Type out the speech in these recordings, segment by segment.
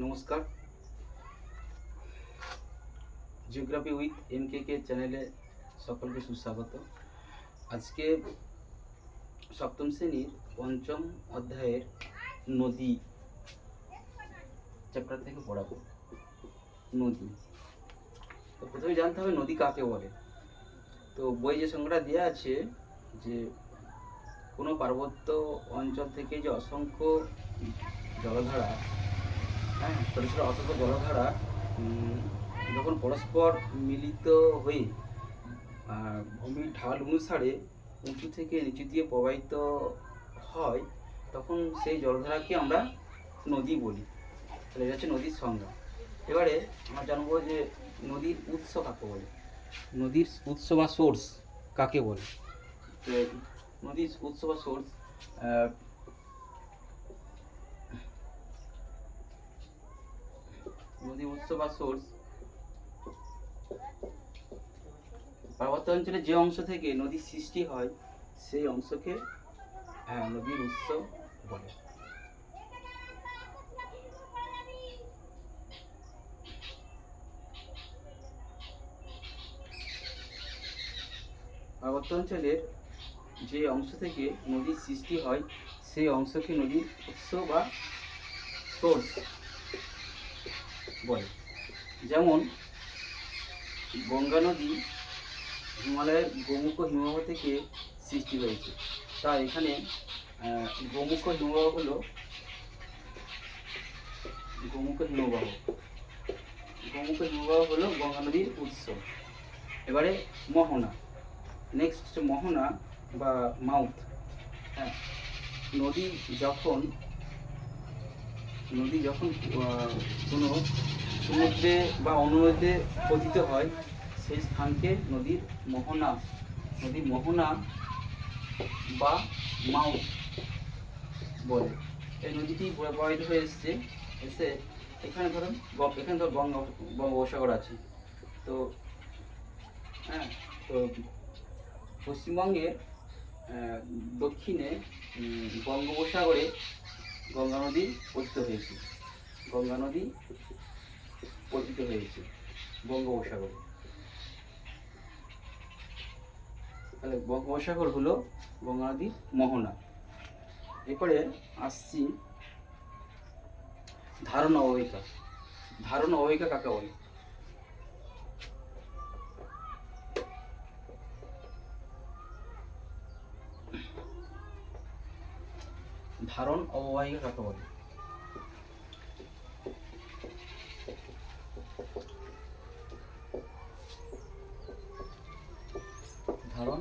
নমস্কার। Geography with M K K চ্যানেলে সকলকে সুস্বাগত। আজকে সপ্তম শ্রেণির পঞ্চম অধ্যায়ের নদী চ্যাপ্টার থেকে পড়াবো। নদী। তো প্রথমে জানতে হবে নদী কাকে বলে? তো বই যে সংখ্যাটা দেওয়া আছে যে কোনো পার্বত্য অঞ্চল থেকে যে অসংখ্য জলধারা হ্যাঁ ছোটো ছোটো অসংখ্য যখন পরস্পর মিলিত হয়ে ভূমির ঢাল অনুসারে উঁচু থেকে নিচু দিয়ে প্রবাহিত হয়, তখন সেই জলধারাকে আমরা নদী বলি। তাহলে এটা হচ্ছে নদীর সংজ্ঞা। এবারে আমরা জানব যে নদীর উৎস কাকে বলে? নদীর উৎস বা সোর্স কাকে বলে? নদীর উৎস বা সোর্স নদী উৎস বা সোর্স পার্বত্য অঞ্চলে যে অংশ থেকে নদীর সৃষ্টি হয় সেই অংশকে হ্যাঁ, নদীর উৎস বলে। পার্বত্য অঞ্চলের যে অংশ থেকে নদীর সৃষ্টি হয় সেই অংশকে নদীর উৎস বা সোর্স বলে। যেমন, গঙ্গা নদী হিমালয়ের গোমুখ হিমবাহ থেকে সৃষ্টি হয়েছে। তা এখানে গোমুখ হিমবাহ হলো গোমুখ হিমবাহ। গোমুখ হিমবাহ হলো গঙ্গা নদীর উৎস। এবারে মোহনা। নেক্সট মোহনা বা মাউথ। হ্যাঁ নদী যখন নদী যখন কোনো সমুদ্রে বা অনুনদীতে পতিত হয়, সেই স্থানকে নদীর মোহনা নদীর মোহনা বা মাউথ বলে। এই নদীটি প্রবাহিত হয়ে এসছে, এসে এখানে ধরুন এখানে ধর গঙ্গা, বঙ্গোপসাগর আছে। তো হ্যাঁ তো পশ্চিমবঙ্গের দক্ষিণে বঙ্গোপসাগরে গঙ্গা নদী পতিত হয়েছে। গঙ্গা নদী পতিত হয়েছে। বঙ্গোপসাগরে। তাহলে বঙ্গোপসাগর হলো গঙ্গা নদীর মোহনা। এরপরে আসছি ধারণ অবহিকা ধারণ অবহিকা কাকে বলে? ধারণ অববাহিকা কাকে বলে ধারণ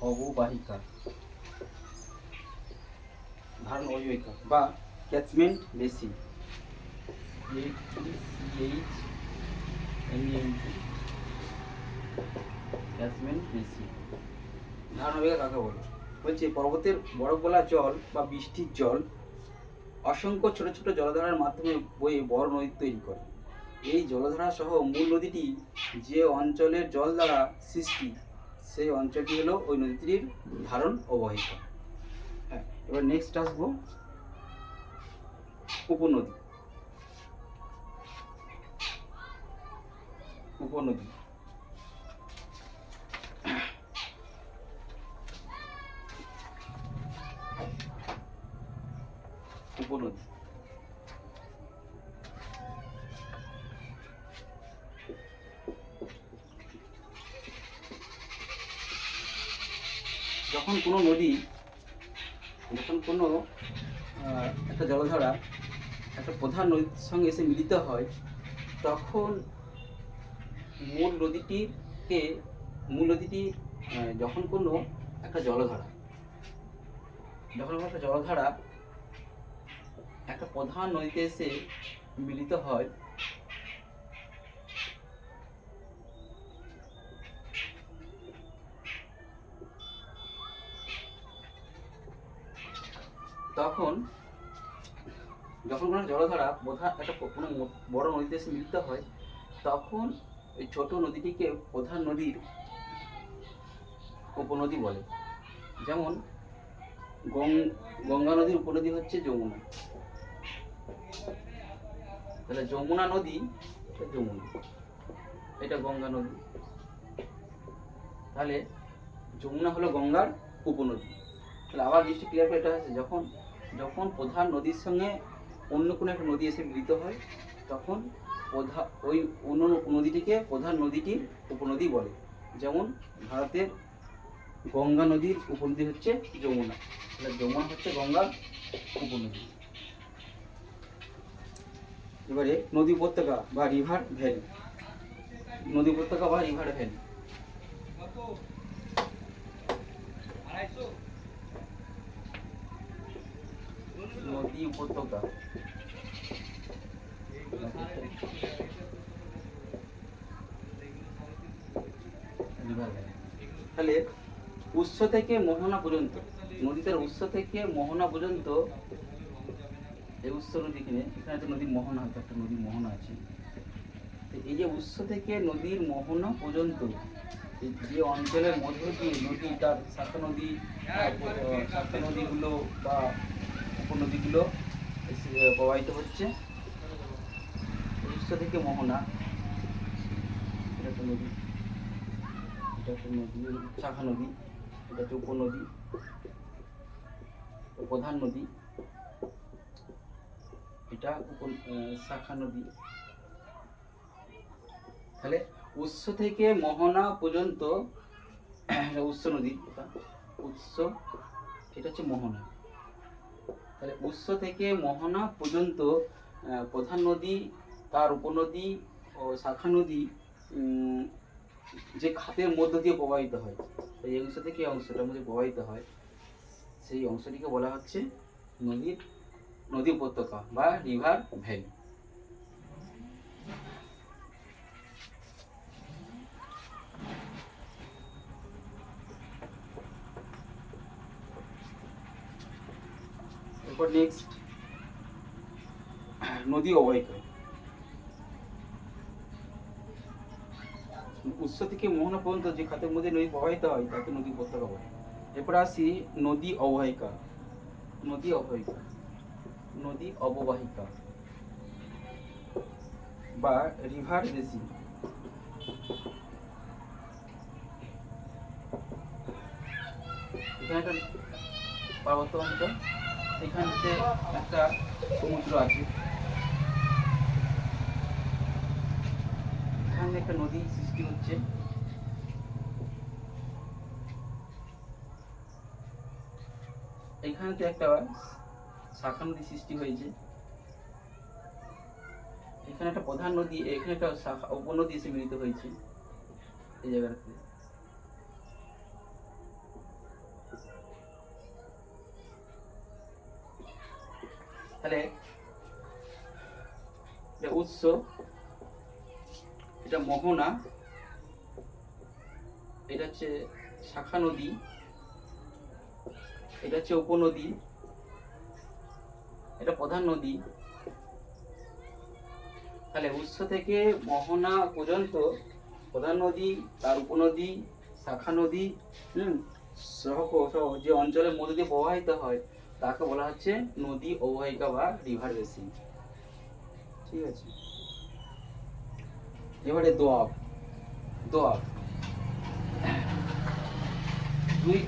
অববাহিকা। ধারণ অববাহিকা বা ক্যাচমেন্ট বেসিন ক্যাচমেন্ট বেসিন ধারণ অববাহিকা কাকে বলে? বলছে পর্বতের বরফ গলা জল বা বৃষ্টির জল অসংখ্য ছোট ছোট জলধারার মাধ্যমে বয়ে বড় নদী তৈরি করে। এই জলধারা সহ মূল নদীটি যে অঞ্চলের জল দ্বারা সৃষ্টি, সেই অঞ্চলটি হলো ওই নদীটির ধারণ অবহিকা হ্যাঁ এবার নেক্সট আসব উপনদী। উপনদী। উপনদী যখন কোনো নদী যখন কোনো একটা জলধারা, একটা প্রধান নদীর সঙ্গে এসে মিলিত হয়, তখন মূল নদীটিকে, মূল নদীটি যখন কোনো একটা জলধারা, যখন কোনো একটা জলধারা একটা প্রধান নদীতে এসে মিলিত হয়। তখন যখন কোনো জলধারা প্রধান একটা কোনো বড় নদীতে এসে মিলিত হয়, তখন এই ছোট নদীটিকে প্রধান নদীর উপনদী বলে। যেমন গঙ্গা নদীর উপনদী হচ্ছে যমুনা। তাহলে যমুনা নদী যমুনা। এটা গঙ্গা নদী। তাহলে যমুনা হলো গঙ্গার উপনদী। তাহলে আবার জিনিসটা ক্লিয়ার করে এটা আছে যখন যখন প্রধান নদীর সঙ্গে অন্য কোনো একটা নদী এসে মিলিত হয়, তখন প্রধা, ওই অন্য নদীটিকে প্রধান নদীটির উপনদী বলে। যেমন ভারতের গঙ্গা নদীর উপনদী হচ্ছে যমুনা। তাহলে যমুনা হচ্ছে গঙ্গার উপনদী। এবারে নদী উপত্যকা বা রিভার ভ্যালি নদী উপত্যকা বা রিভার ভ্যালি নদী উপত্যকা। তাহলে উৎস থেকে মোহনা পর্যন্ত, নদীটার উৎস থেকে মোহনা পর্যন্ত এই উৎস নদী এখানে এখানে তো নদীর মোহনা হয়তো, একটা নদীর মোহনা আছে। তো এই যে উৎস থেকে নদীর মোহনা পর্যন্ত যে অঞ্চলের মধ্য দিয়ে নদী তার শাখা নদী শাখা নদীগুলো বা উপনদীগুলো প্রবাহিত হচ্ছে। উৎস থেকে মোহনা, এটা একটা নদী। এটা একটা নদী, শাখা নদী, এটা হচ্ছে উপনদী প্রধান নদী। এটা উপ আহ, শাখা নদী। তাহলে উৎস থেকে মোহনা পর্যন্ত উৎস নদী উৎস এটা হচ্ছে মোহনা। তাহলে উৎস থেকে মোহনা পর্যন্ত প্রধান নদী তার উপনদী ও শাখা নদী যে খাতের মধ্য দিয়ে প্রবাহিত হয় এই অংশ থেকে অংশটার মধ্যে প্রবাহিত হয়। সেই অংশটিকে বলা হচ্ছে নদীর নদী উপত্যকা বা রিভার ভ্যালি নেক্সট নদী অববাহিকা উৎস থেকে মোহনা পর্যন্ত যে খাতের মধ্যে নদী প্রবাহিত হয়, তাকে নদী উপত্যকা বলে। এরপর আসি নদী অববাহিকা নদী অববাহিকা নদী অববাহিকা বা রিভার বেসিন। এখানে পার্বত্য অঞ্চল একটা সমুদ্র আছে। এখানে একটা নদী সৃষ্টি হচ্ছে। এখানতে একটা শাখা নদী সৃষ্টি হয়েছে। এখানে একটা প্রধান নদী, এখানে একটা শাখা, উপনদী এসে মিলিত হয়েছে এই জায়গাটাতে। তাহলে উৎস, এটা মোহনা, এটা হচ্ছে শাখা নদী এটা হচ্ছে উপনদী এটা প্রধান নদী। তাহলে উৎস থেকে মোহনা পর্যন্ত প্রধান নদী, তার উপনদী, শাখা নদী, হুম, সহ যে অঞ্চলের মধ্যে দিয়ে প্রবাহিত হয়, তাকে বলা হচ্ছে নদী অববাহিকা বা রিভার বেসিন ঠিক আছে? এবারে দোয়াব। দোয়াব। দুই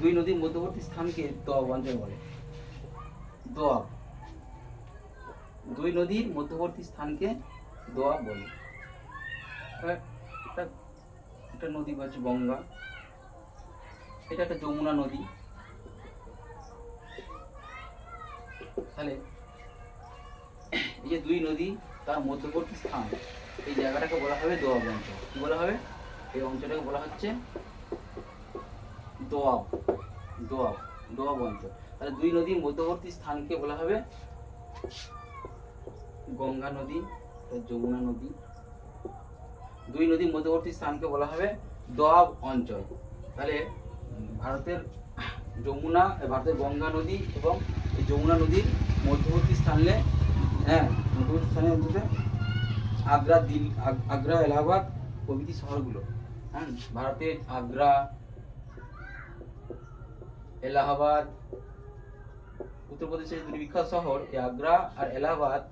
দুই নদীর মধ্যবর্তী স্থানকে দোয়াব অঞ্চল বলে। দোয়াব। দুই নদীর মধ্যবর্তী স্থানকে দোয়াব বলে। একটা নদী হচ্ছে গঙ্গা, এটা একটা যমুনা নদী। তাহলে এই যে দুই নদী, তার মধ্যবর্তী স্থান, এই জায়গাটাকে বলা হবে দোয়াব অঞ্চল। কি বলা হবে? এই অঞ্চলটাকে বলা হচ্ছে দোয়াব দোয়াব। দোয়াব অঞ্চল তাহলে দুই নদীর মধ্যবর্তী স্থানকে বলা হবে গঙ্গা নদী যমুনা নদী। দুই নদীর মধ্যবর্তী স্থানকে বলা হবে দোয়াব অঞ্চল। তাহলে ভারতের যমুনা, ভারতের গঙ্গা নদী এবং যমুনা নদীর মধ্যবর্তী স্থানে হ্যাঁ মধ্যবর্তী স্থানে মধ্যে আগ্রা আগ- আগ্রা, এলাহাবাদ প্রভৃতি শহরগুলো। হ্যাঁ ভারতের আগ্রা এলাহাবাদ, উত্তরপ্রদেশের দুটি বিখ্যাত শহর আগ্রা আর এলাহাবাদ।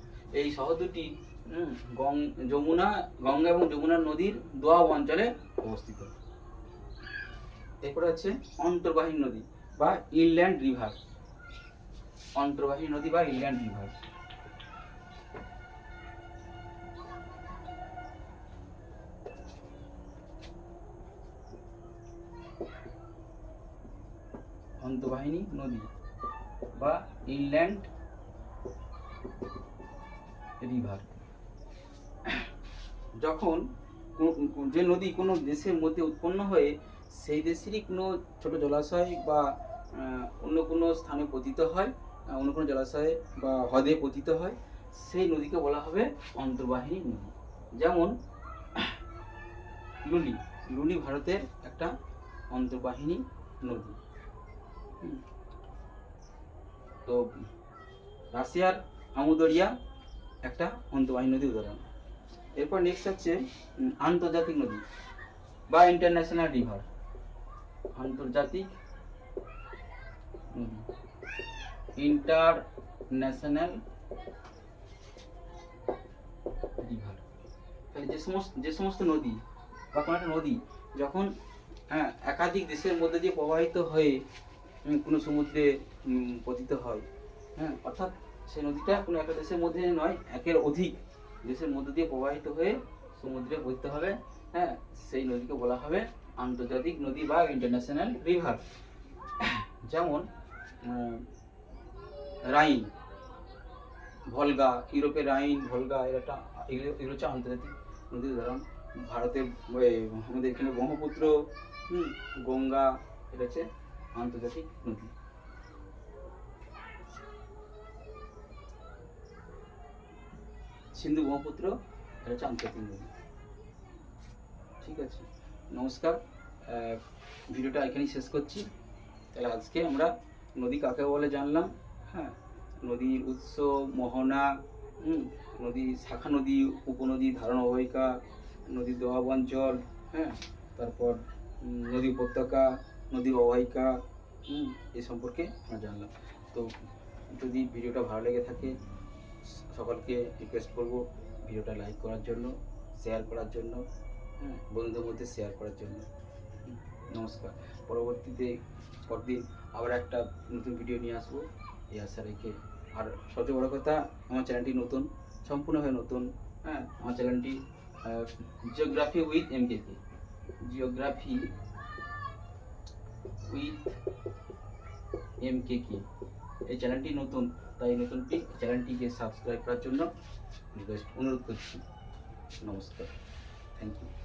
এই শহর দুটি যমুনা, গঙ্গা এবং যমুনা নদীর দোয়াব অঞ্চলে অবস্থিত। এরপরে হচ্ছে অন্তর্বাহী নদী বা ইনল্যান্ড রিভার। অন্তর্বাহী নদী বা ইনল্যান্ড রিভার। অন্তর্বাহিনী নদী বা ইনল্যান্ড রিভার যখন যে নদী কোনো দেশের মধ্যে উৎপন্ন হয়ে সেই দেশেরই কোনো ছোট জলাশয় বা অন্য কোনো স্থানে পতিত হয় অন্য কোনো জলাশয়ে বা হ্রদে পতিত হয়, সেই নদীকে বলা হবে অন্তর্বাহিনী নদী যেমন লুনি লুনি ভারতের একটা অন্তর্বাহিনী নদী। তো রাশিয়ার আমুদরিয়া একটা অন্তর্বাহী নদী উদাহরণ। এরপর নেক্সট হচ্ছে আন্তর্জাতিক নদী বা ইন্টারন্যাশনাল রিভার আন্তর্জাতিক নদী। ইন্টারন্যাশনাল রিভার তাহলে যে সমস্ত যে সমস্ত নদী বা কোনো একটা নদী যখন হ্যাঁ একাধিক দেশের মধ্যে দিয়ে প্রবাহিত হয়ে কোনো সমুদ্রে পতিত হয়। হ্যাঁ অর্থাৎ সেই নদীটা কোনো একটা দেশের মধ্যে নয় একের অধিক দেশের মধ্যে দিয়ে প্রবাহিত হয়ে সমুদ্রে পতিত হবে। হ্যাঁ সেই নদীকে বলা হবে আন্তর্জাতিক নদী বা ইন্টারন্যাশনাল রিভার যেমন রাইন ভলগা ইউরোপের রাইন ভলগা একটা এগুলো এগুলো হচ্ছে আন্তর্জাতিক নদীর উদাহরণ। ভারতের আমাদের এখানে ব্রহ্মপুত্র হুম, গঙ্গা এটা হচ্ছে আন্তর্জাতিক নদী সিন্ধু ব্রহ্মপুত্র এটা হচ্ছে আন্তর্জাতিক নদী ঠিক আছে? নমস্কার। ভিডিওটা এখানেই শেষ করছি। তাহলে আজকে আমরা নদী কাকে বলে জানলাম? হ্যাঁ নদীর উৎস, মোহনা নদী, শাখা নদী, উপনদী ধারণ অবহিকা নদীর দোয়াব অঞ্চল হ্যাঁ তারপর নদী উপত্যকা নদী অববাহিকা হুম, এই সম্পর্কে আমরা জানলাম। তো যদি ভিডিওটা ভালো লেগে থাকে সকলকে রিকোয়েস্ট করব ভিডিওটা লাইক করার জন্য শেয়ার করার জন্য হ্যাঁ বন্ধুদের মধ্যে শেয়ার করার জন্য। নমস্কার। পরবর্তীতে পরদিন আবার একটা নতুন ভিডিও নিয়ে আসব। এই আশা রেখে। আর সবচেয়ে বড় কথা আমার চ্যানেলটি নতুন সম্পূর্ণভাবে নতুন। হ্যাঁ। আমার চ্যানেলটি geography with M K geography with M K K এই চ্যানেলটি নতুন, তাই নতুন চ্যানেলটিকে সাবস্ক্রাইব করার জন্য রিকোয়েস্ট অনুরোধ করছি। নমস্কার। Thank you